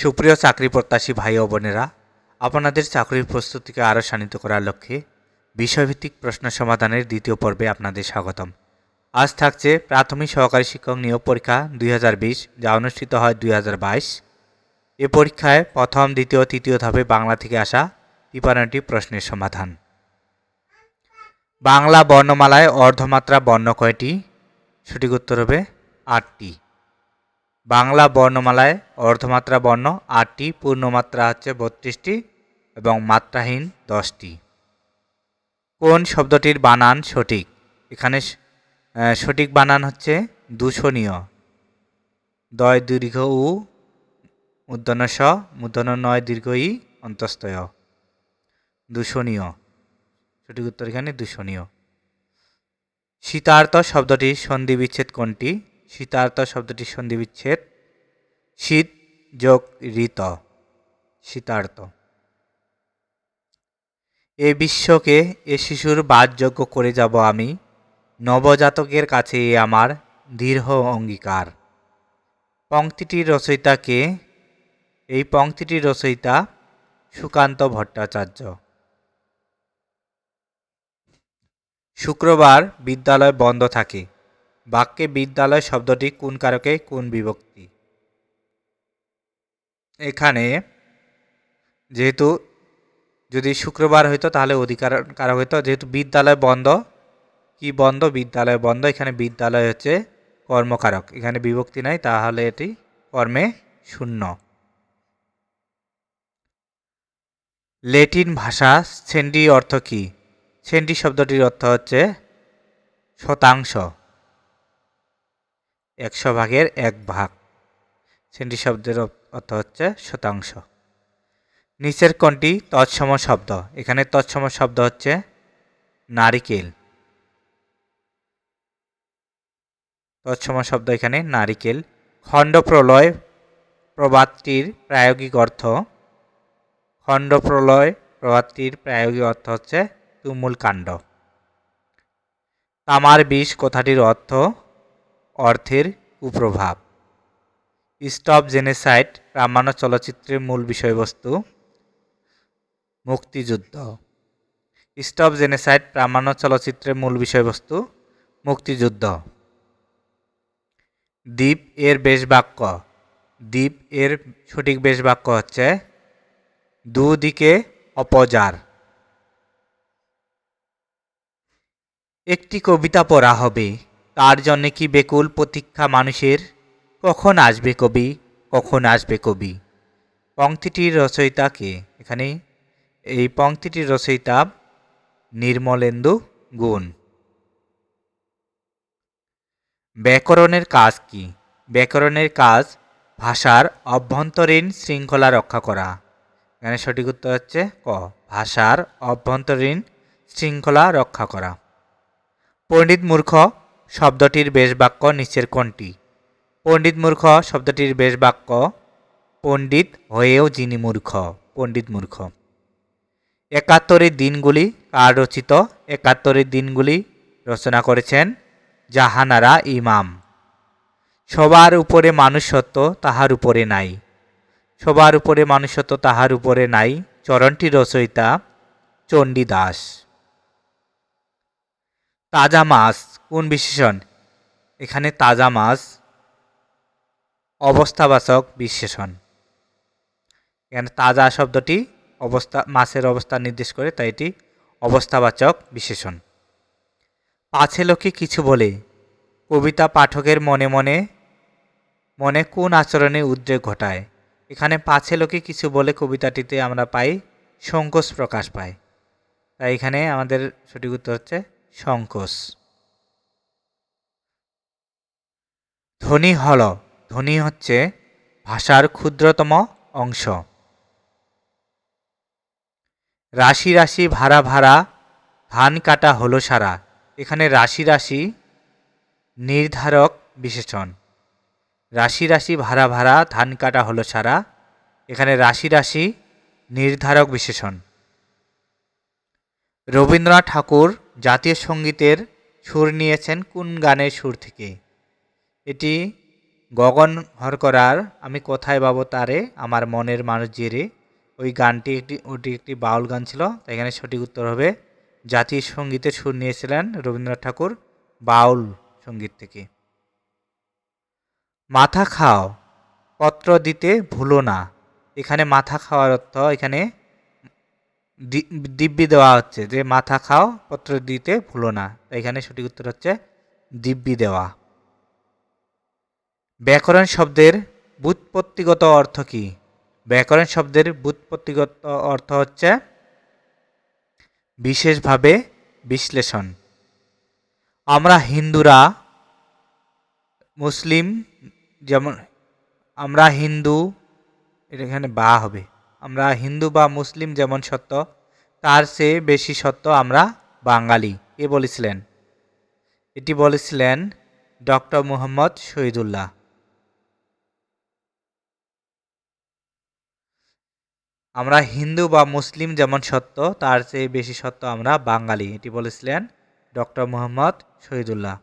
সুপ্রিয় চাকরি প্রত্যাশী ভাই ও বোনেরা, আপনাদের চাকরির প্রস্তুতিকে আরও শানিত করার লক্ষ্যে বিষয়ভিত্তিক প্রশ্ন সমাধানের দ্বিতীয় পর্বে আপনাদের স্বাগতম। আজ থাকছে প্রাথমিক সহকারী শিক্ষক নিয়োগ পরীক্ষা দুই হাজার বিশ, যা অনুষ্ঠিত হয় দুই হাজার বাইশ। এ পরীক্ষায় প্রথম, দ্বিতীয়, তৃতীয় ধাপে বাংলা থেকে আসা তিপান্নটি প্রশ্নের সমাধান। বাংলা বর্ণমালায় অর্ধমাত্রা বর্ণ কয়টি? সঠিক উত্তর হবে আটটি। বাংলা বর্ণমালায় অর্ধমাত্রা বর্ণ, আটটি, পূর্ণমাত্রা হচ্ছে বত্রিশটি এবং মাত্রাহীন দশটি। কোন শব্দটির বানান সঠিক? এখানে সঠিক বানান হচ্ছে দূষণীয়। দয় দীর্ঘ উ মূর্ধন্য স মূর্ধন্য নয় দীর্ঘ ই অন্তস্তয় দূষণীয়। সঠিক উত্তর এখানে দূষণীয়। শীতার্থ শব্দটির সন্ধি বিচ্ছেদ কোনটি? শীতার্থ শব্দটির সন্ধি বিচ্ছেদ শীত যোগ ঋত, শীতার্থ। এ বিশ্বকে এ শিশুর বাদযোগ্য করে যাব আমি। নবজাতকের কাছে এ আমার দৃঢ় অঙ্গীকার। পংক্তিটির রচয়িতাকে এই পংক্তিটির রচয়িতা সুকান্ত ভট্টাচার্য। শুক্রবার বিদ্যালয় বন্ধ থাকে। বাক্যে বিদ্যালয় শব্দটি কোন কারকে, কোন বিভক্তি? এখানে যেহেতু যদি শুক্রবার হইতো, তাহলে অধিকার কারক হইতো। যেহেতু বিদ্যালয় বন্ধ, কি বন্ধ? বিদ্যালয় বন্ধ। এখানে বিদ্যালয় হচ্ছে কর্মকারক। এখানে বিভক্তি নাই, তাহলে এটি কর্মে শূন্য। লেটিন ভাষা সেন্ডি অর্থ কি? সেন্ডি শব্দটির অর্থ হচ্ছে শতাংশ। একশো ভাগের এক ভাগ। সেন্টি শব্দের অর্থ হচ্ছে শতাংশ। নিচের কোনটি তৎসম শব্দ। এখানে তৎসম শব্দ হচ্ছে নারিকেল। তৎসম শব্দ এখানে নারিকেল। খণ্ড প্রলয় প্রবাদটির প্রায়োগিক অর্থ। খণ্ড প্রলয় প্রবাদটির প্রায়োগিক অর্থ হচ্ছে তুমুল কাণ্ড। তামার বিষ কথাটির অর্থ অর্থের কুপ্রভাব স্টপ জেনেসাইড প্রামাণ্য চলচ্চিত্রের মূল বিষয়বস্তু মুক্তিযুদ্ধ। স্টপ জেনেসাইড প্রামাণ্য চলচ্চিত্রের মূল বিষয়বস্তু মুক্তিযুদ্ধ। দ্বীপ এর বেশ বাক্য দ্বীপ এর সঠিক বেশ বাক্য হচ্ছে দুদিকে অপজার। একটি কবিতা পড়া হবে। তার জন্য কি বেকুল প্রতীক্ষা মানুষের? কখন আসবে কবি? কখন আসবে কবি? পংক্তিটির রচয়িতা কে? এখানে এই পংক্তিটির রচয়িতা নির্মলেন্দু গুণ। ব্যাকরণের কাজ কি? ব্যাকরণের কাজ ভাষার অভ্যন্তরীণ শৃঙ্খলা রক্ষা করা। এখানে সঠিক উত্তর হচ্ছে ক। ভাষার অভ্যন্তরীণ শৃঙ্খলা রক্ষা করা। পণ্ডিত মূর্খ শব্দটির বেশ বাক্য নিচের কোনটি? পণ্ডিত মূর্খ, শব্দটির বেশ বাক্য, পণ্ডিত হয়েও যিনি মূর্খ, পণ্ডিত মূর্খ। একাত্তরের দিনগুলি কার রচিত? একাত্তরের দিনগুলি রচনা করেছেন জাহানারা ইমাম। সবার উপরে মানুষত্ব তাহার উপরে নাই। সবার উপরে মানুষত্ব তাহার উপরে নাই। চরণটি রচয়িতা চণ্ডীদাস। তাজা মাছ, কোন বিশেষণ? এখানে তাজা মাছ, অবস্থাবাচক বিশেষণ। এখানে তাজা শব্দটি অবস্থা, মাছের অবস্থা নির্দেশ করে, তাই এটি অবস্থাবাচক বিশেষণ। পাছে লোকে কিছু বলে, কবিতা পাঠকের মনে মনে মনে কোন আচরণে উদ্রেক ঘটায়? এখানে পাছে লোকে কিছু বলে, কবিতাটিতে আমরা পাই, সংকোচ প্রকাশ পায়। তাই এখানে আমাদের সঠিক উত্তর হচ্ছে সংকোচ ধ্বনি হল, ধ্বনি হচ্ছে ভাষার ক্ষুদ্রতম অংশ। রাশি রাশি ভাড়া ভাড়া, ধান কাটা হলো সারা। এখানে রাশি রাশি নির্ধারক বিশেষণ। রাশি রাশি ভাড়া ভাড়া, ধান কাটা হলো সারা। এখানে রাশি রাশি নির্ধারক বিশেষণ। রবীন্দ্রনাথ ঠাকুর জাতীয় সঙ্গীতের সুর নিয়েছেন কোন গানের সুর থেকে? এটি গগন হর করার আমি কোথায় পাবো তারে, আমার মনের মানুষ যে রে ওই গানটি একটি, ওটি একটি বাউল গান ছিল, তাই এখানে সঠিক উত্তর হবে জাতীয় সঙ্গীতের সুর নিয়েছিলেন রবীন্দ্রনাথ ঠাকুর বাউল সংগীত থেকে। মাথা খাও, পত্র দিতে ভুলো না। এখানে মাথা খাওয়ার অর্থ এখানে দিব্যি দেওয়া হচ্ছে যে মাথা খাও, পত্র দিতে ভুলো না। এখানে সঠিক উত্তর হচ্ছে দিব্যি দেওয়া। ব্যাকরণ শব্দের বুৎপত্তিগত অর্থ কি? ব্যাকরণ শব্দের বুৎপত্তিগত অর্থ হচ্ছে বিশেষভাবে বিশ্লেষণ। আমরা হিন্দুরা, মুসলিম, যেমন আমরা হিন্দু, এটা এখানে বা হবে। আমরা হিন্দু বা মুসলিম যেমন সত্য, তার চেয়ে বেশি সত্য আমরা বাঙালি। এ বলেছিলেন। এটি বলেছিলেন ডক্টর মুহম্মদ শহীদুল্লাহ। আমরা হিন্দু বা মুসলিম যেমন সত্য, তার চেয়ে বেশি সত্য আমরা বাঙালি। এটি বলেছিলেন ডক্টর মোহাম্মদ শহীদুল্লাহ।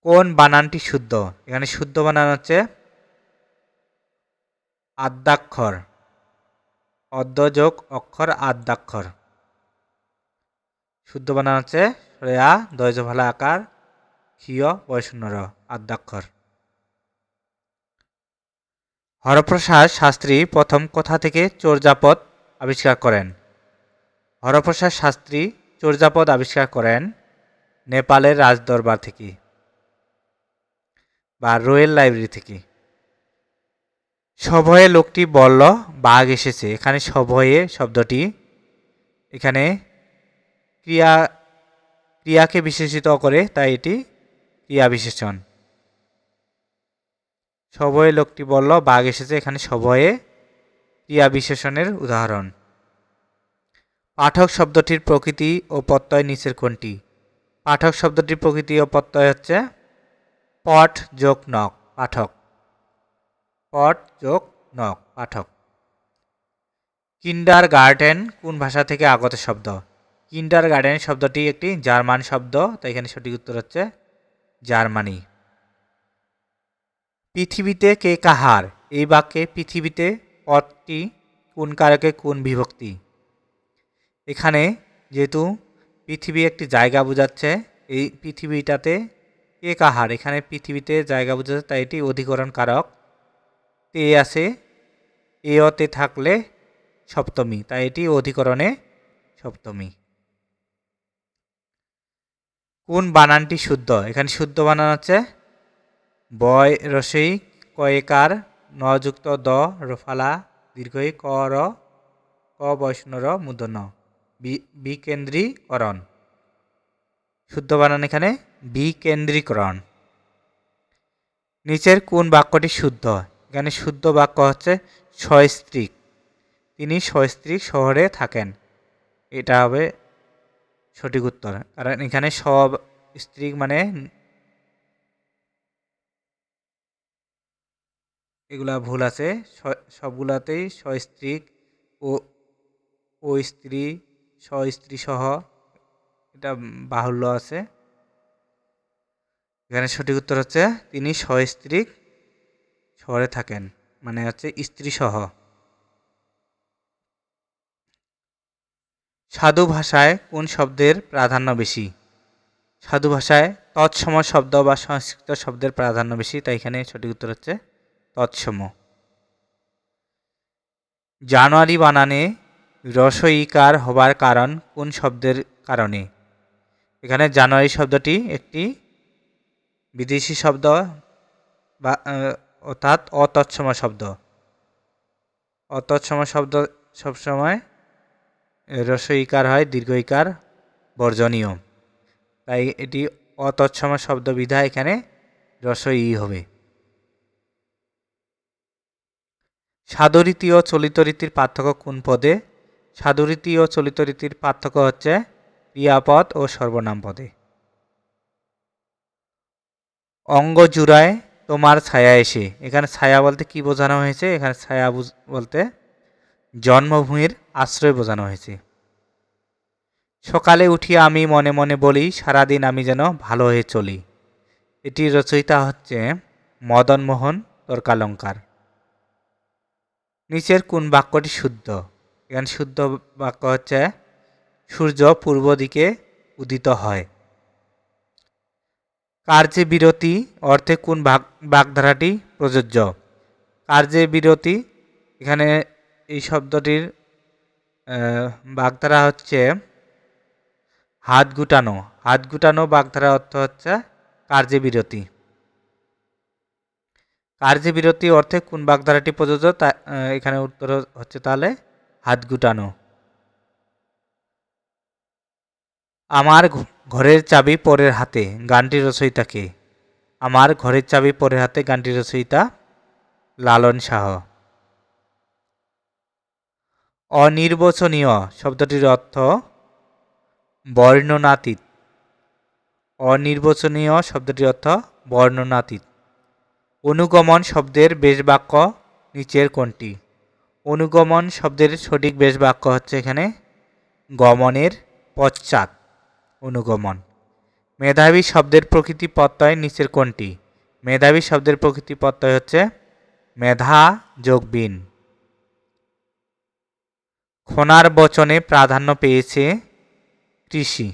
কোন বানানটি শুদ্ধ? এখানে শুদ্ধ বানান হচ্ছে আদ্যাক্ষর। অর্ধযোগ অক্ষর আদ্যাক্ষর। শুদ্ধ বানান হচ্ছে শ্রেয়া দয়জ ভালা আকার, ক্ষীয় বয়শূন্যর আদ্যাক্ষর। হরপ্রসাদ শাস্ত্রী প্রথম কথা থেকে চোরজাপদ আবিষ্কার করেন। হরপ্রসাদ শাস্ত্রী চোরজাপদ আবিষ্কার করেন নেপালের রাজদরবার থেকে বা রয়েল লাইব্রেরি থেকে। সভয়ে লোকটি বলল, বাঘ এসেছে। এখানে সভয়ে শব্দটি, এখানে ক্রিয়া, ক্রিয়াকে বিশেষিত করে, তাই এটি ক্রিয়া বিশেষণ। সভয়ে লোকটি বলল, বাঘ এসেছে। এখানে সভয়ে ক্রিয়া বিশেষণের উদাহরণ। পাঠক শব্দটির প্রকৃতি ও প্রত্যয় নিচের কোনটি? পাঠক শব্দটির প্রকৃতি ও প্রত্যয় হচ্ছে পট যোগ নক পাঠক। পট, যোগ নক পাঠক। কিন্ডার গার্ডেন কোন ভাষা থেকে আগত শব্দ? কিন্ডার গার্ডেন শব্দটি একটি জার্মান শব্দ, তাই এখানে সঠিক উত্তর হচ্ছে জার্মানি। পৃথিবীতে কে কাহার? এই বাক্যে পৃথিবীতে পদটি কোন কারকে কোন বিভক্তি? এখানে যেহেতু পৃথিবী একটি জায়গা বোঝাচ্ছে, এই পৃথিবীটাতে কে কাহার? এখানে পৃথিবীতে জায়গা বোঝাচ্ছে, তাই এটি অধিকরণ কারক। তে আছে, এ অতে থাকলে সপ্তমী, তাই এটি অধিকরণে সপ্তমী। কোন বানানটি শুদ্ধ? এখানে শুদ্ধ বানান হচ্ছে বয় রসই কয়েকার নযুক্ত দ রফালা দীর্ঘই ক র, ক বৈষ্ণর বি- বিকেন্দ্রীকরণ। শুদ্ধ বানান এখানে বিকেন্দ্রীকরণ। নিচের কোন বাক্যটি শুদ্ধ? এখানে শুদ্ধ বাক্য হচ্ছে সস্ত্রীক তিনি সস্ত্রীক শহরে থাকেন। এটা হবে সঠিক উত্তর। কারণ এখানে সব স্ত্রী মানে এগুলা ভুল আছে। সবগুলাতেই সস্ত্রীক ও ও স্ত্রী স্ত্রী সহ এটা বাহুল্য আছে। এখানে সঠিক উত্তর হচ্ছে তিনি সস্ত্রীক শহরে থাকেন মানে হচ্ছে স্ত্রী সহ সাধু ভাষায় কোন শব্দের প্রাধান্য বেশি? সাধু ভাষায় তৎসম শব্দ বা সংস্কৃত শব্দের প্রাধান্য বেশি, তাই এখানে সঠিক উত্তর হচ্ছে তৎসম জানুয়ারি বানানে রসইকার হবার কারণ কোন শব্দের কারণে? এখানে জানুয়ারি শব্দটি একটি বিদেশি শব্দ বা অর্থাৎ অতৎসম শব্দ। অতৎসম শব্দ সবসময় রসইকার হয়, দীর্ঘইকার, বর্জনীয়। তাই এটি অতৎসম শব্দ বিধা এখানে রসই হবে। সাধুরীতি ও চলিত রীতির পার্থক্য কোন পদে? সাধুরীতি ও চলিত রীতির পার্থক্য হচ্ছে ক্রিয়াপদ ও সর্বনাম পদে। অঙ্গ জুড়ায় তোমার ছায়া এসে। এখানে ছায়া বলতে কি বোঝানো হয়েছে? এখানে ছায়া বলতে জন্মভূমির আশ্রয় বোঝানো হয়েছে। সকালে উঠিয়া আমি মনে মনে বলি, সারাদিন আমি যেন ভালো হয়ে চলি। এটির রচয়িতা হচ্ছে মদনমোহন তর্কালঙ্কার। নিচের কোন বাক্যটি শুদ্ধ? এখানে শুদ্ধ বাক্য হচ্ছে, সূর্য পূর্ব দিকে উদিত হয়। কার্যে বিরতি অর্থে কোন বাগ বাগধারাটি প্রযোজ্য? কার্যে বিরতি, এখানে এই শব্দটির বাগধারা হচ্ছে হাত গুটানো। হাত গুটানো বাগধারা অর্থ হচ্ছে কার্যে বিরতি। কার্যে বিরতি অর্থে কোন বাগধারাটি প্রযোজ্য? তা এখানে উত্তর হচ্ছে তাহলে হাত গুটানো। আমার ঘরের চাবি পরের হাতে, গানটির রচয়িতাকে। আমার ঘরের চাবি পরের হাতে, গানটির রচয়িতা লালন শাহ। অনির্বচনীয় শব্দটির অর্থ বর্ণনাতীত। অনির্বচনীয় শব্দটির অর্থ বর্ণনাতীত। অনুগমন শব্দের বেশ বাক্য নিচের কোনটি অনুগমন শব্দের সঠিক বেশ বাক্য হচ্ছে এখানে গমনের পশ্চাৎ। অনুগমন। মেধাবী শব্দের প্রকৃতি প্রত্যয় নিচের কোনটি? মেধাবী শব্দের প্রকৃতি প্রত্যয় হচ্ছে মেধা যোগবিন খোনার বচনে প্রাধান্য পেয়েছে কৃষি।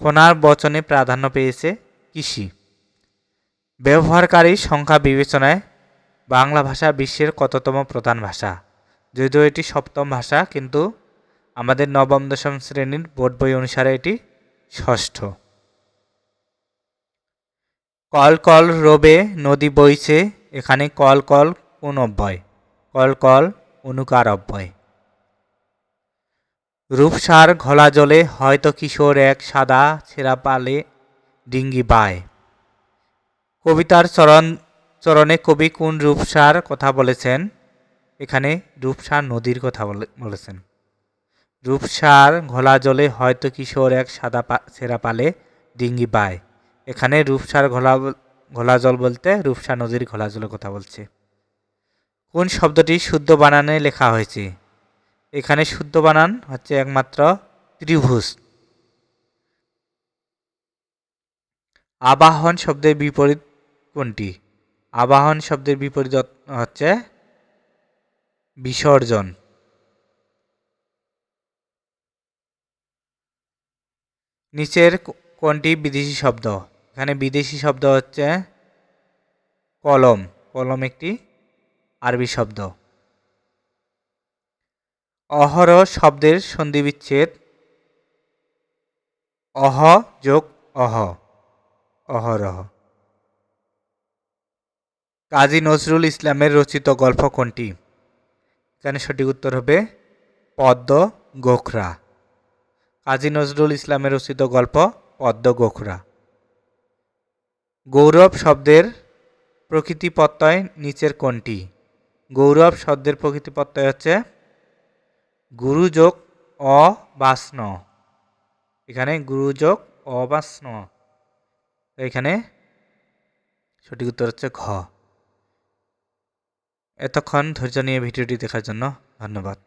খোনার বচনে প্রাধান্য পেয়েছে কৃষি। ব্যবহারকারী সংখ্যা বিবেচনায় বাংলা ভাষা বিশ্বের কততম প্রধান ভাষা? যদিও এটি সপ্তম ভাষা, কিন্তু আমাদের নবম, দশম শ্রেণির বোর্ড বই অনুসারে এটি ষষ্ঠ। কল কল রবে নদী বইছে, এখানে কল কল কোন অব্যয় কল কল অনুকার অব্যয় রূপসার ঘোলা জলে হয়তো কিশোর এক সাদা ছেঁড়া পালে ডিঙ্গি বায়। কবিতার চরণ, চরণে কবি কোন রূপসার কথা বলেছেন? এখানে রূপসার নদীর কথা বলে- বলেছেন। রূপসার ঘোলা জলে হয়তো কিশোর এক সাদা ছেঁড়া পালে ডিঙ্গি বায় এখানে রূপসার ঘোলা ঘোলা জল বলতে রূপসা নদীর ঘোলা জলের কথা বলছে। কোন শব্দটি শুদ্ধ বানানে লেখা হয়েছে? এখানে শুদ্ধ বানান হচ্ছে একমাত্র ত্রিভুজ। আবাহন শব্দের বিপরীত কোনটি? আবাহন শব্দের বিপরীত হচ্ছে বিসর্জন। নিচের কোনটি বিদেশি শব্দ? এখানে বিদেশি শব্দ হচ্ছে কলম। কলম একটি আরবি শব্দ। অহরহ শব্দের সন্ধিবিচ্ছেদ। অহ যোগ অহ। অহরহ। কাজী নজরুল ইসলামের রচিত গল্প কোনটি? এখানে সঠিক উত্তর হবে পদ্ম গোখরা। কাজী নজরুল ইসলামের রচিত গল্প পদ্ম গোখরা। গৌরব শব্দের প্রকৃতি প্রত্যয় নিচের কোনটি গৌরব শব্দের প্রকৃতি প্রত্যয় হচ্ছে গুরুযোগ অবাসন এখানে গুরুযোগ অবাসন এখানে সঠিক উত্তর হচ্ছে ঘ। এতক্ষণ ধৈর্য নিয়ে ভিডিওটি দেখার জন্য ধন্যবাদ।